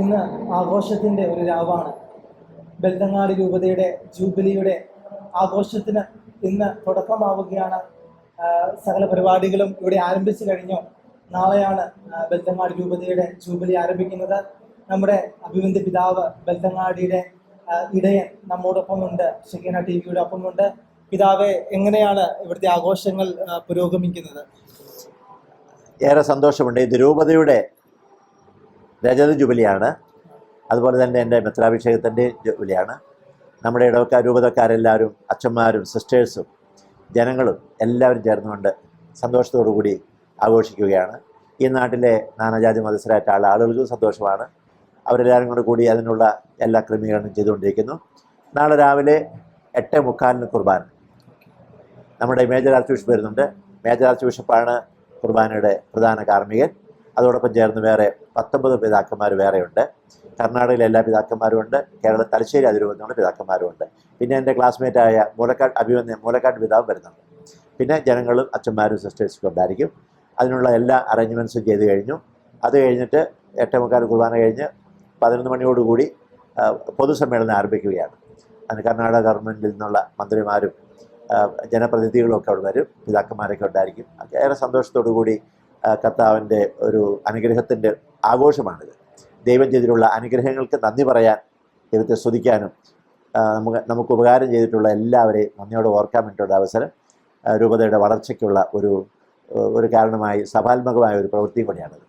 ഇന്ന് ആഘോഷത്തിന്റെ ഒരു രാവാണ്. ബെൽതങ്ങാടി രൂപതയുടെ ജൂബിലിയുടെ ആഘോഷത്തിന് ഇന്ന് തുടക്കമാവുകയാണ്. സകല പരിപാടികളും ഇവിടെ ആരംഭിച്ചു കഴിഞ്ഞു. നാളെയാണ് ബെൽത്തങ്ങാടി രൂപതയുടെ ജൂബിലി ആരംഭിക്കുന്നത്. നമ്മുടെ അഭിവന്ദ്യ പിതാവ് ബെൽത്തങ്ങാടിയുടെ ഇടയൻ നമ്മോടൊപ്പമുണ്ട്. ഷെക്കീന ടി വിയുടെ ഒപ്പമുണ്ട്. പിതാവെ എങ്ങനെയാണ് ഇവിടുത്തെ ആഘോഷങ്ങൾ പുരോഗമിക്കുന്നത്? ഏറെ സന്തോഷമുണ്ട്. ഇത് രൂപതയുടെ രജത ജുബിലിയാണ്. അതുപോലെ തന്നെ എന്റെ മിത്രാഭിഷേകത്തിന്റെ ജുബിലിയാണ്. നമ്മുടെ ഇടവക്കാർ രൂപതക്കാരെല്ലാവരും അച്ഛന്മാരും സിസ്റ്റേഴ്സും ജനങ്ങളും എല്ലാവരും ചേർന്നുകൊണ്ട് സന്തോഷത്തോടു കൂടി ആഘോഷിക്കുകയാണ്. ഈ നാട്ടിലെ നാനാജാതി മതസ്ഥരായിട്ടുള്ള ആളുകൾക്കും സന്തോഷമാണ്. അവരെല്ലാവരും കൂടെ കൂടി അതിനുള്ള എല്ലാ ക്രമീകരണവും ചെയ്തുകൊണ്ടിരിക്കുന്നു. നാളെ രാവിലെ എട്ട് മുക്കാലിന് കുർബാന. നമ്മുടെ മേജർ ആർച്ച് ബിഷപ്പ് വരുന്നുണ്ട്. മേജർ ആർച്ച് ബിഷപ്പാണ് കുർബാനയുടെ പ്രധാന കാർമ്മികൻ. അതോടൊപ്പം ചേർന്ന് വേറെ പത്തൊമ്പത് പിതാക്കന്മാർ വേറെയുണ്ട്. കർണാടകയിലെ എല്ലാ പിതാക്കന്മാരും ഉണ്ട്. കേരള തലശ്ശേരി അതിരൂപതയുടെ പിതാക്കന്മാരും ഉണ്ട്. പിന്നെ എന്റെ ക്ലാസ്മേറ്റായ മൂലക്കാട് അഭിമന്യ മൂലക്കാട് പിതാവ് വരുന്നുണ്ട്. പിന്നെ ജനങ്ങളും അച്ഛന്മാരും സിസ്റ്റേഴ്സും ഉണ്ടായിരിക്കും. അതിനുള്ള എല്ലാ അറേഞ്ച്മെന്റ്സും ചെയ്ത് കഴിഞ്ഞു. അത് കഴിഞ്ഞിട്ട് എട്ടേ മുക്കാൽ കുർബാന കഴിഞ്ഞ് പതിനൊന്ന് മണിയോടുകൂടി പൊതുസമ്മേളനം ആരംഭിക്കുകയാണ്. അതിന് കർണാടക ഗവൺമെന്റിൽ നിന്നുള്ള മന്ത്രിമാരും ജനപ്രതിനിധികളും ഒക്കെ അവിടെ വരും. പിതാക്കന്മാരൊക്കെ ഉണ്ടായിരിക്കും. ഏറെ സന്തോഷത്തോടു കൂടി കർത്താവിന്റെ ഒരു അനുഗ്രഹത്തിന്റെ ആഘോഷമാണിത്. ദൈവം ചെയ്തിട്ടുള്ള അനുഗ്രഹങ്ങൾക്ക് നന്ദി പറയാൻ ദൈവത്തെ സ്തുതിക്കാനും നമുക്ക് നമുക്ക് ഉപകാരം ചെയ്തിട്ടുള്ള എല്ലാവരെയും നന്ദിയോടെ ഓർക്കാൻ വേണ്ടിയിട്ടുള്ള അവസരം രൂപതയുടെ വളർച്ചയ്ക്കുള്ള ഒരു ഒരു കാരണമായി സഭാത്മകമായ ഒരു പ്രവൃത്തിയും കൂടിയാണിത്.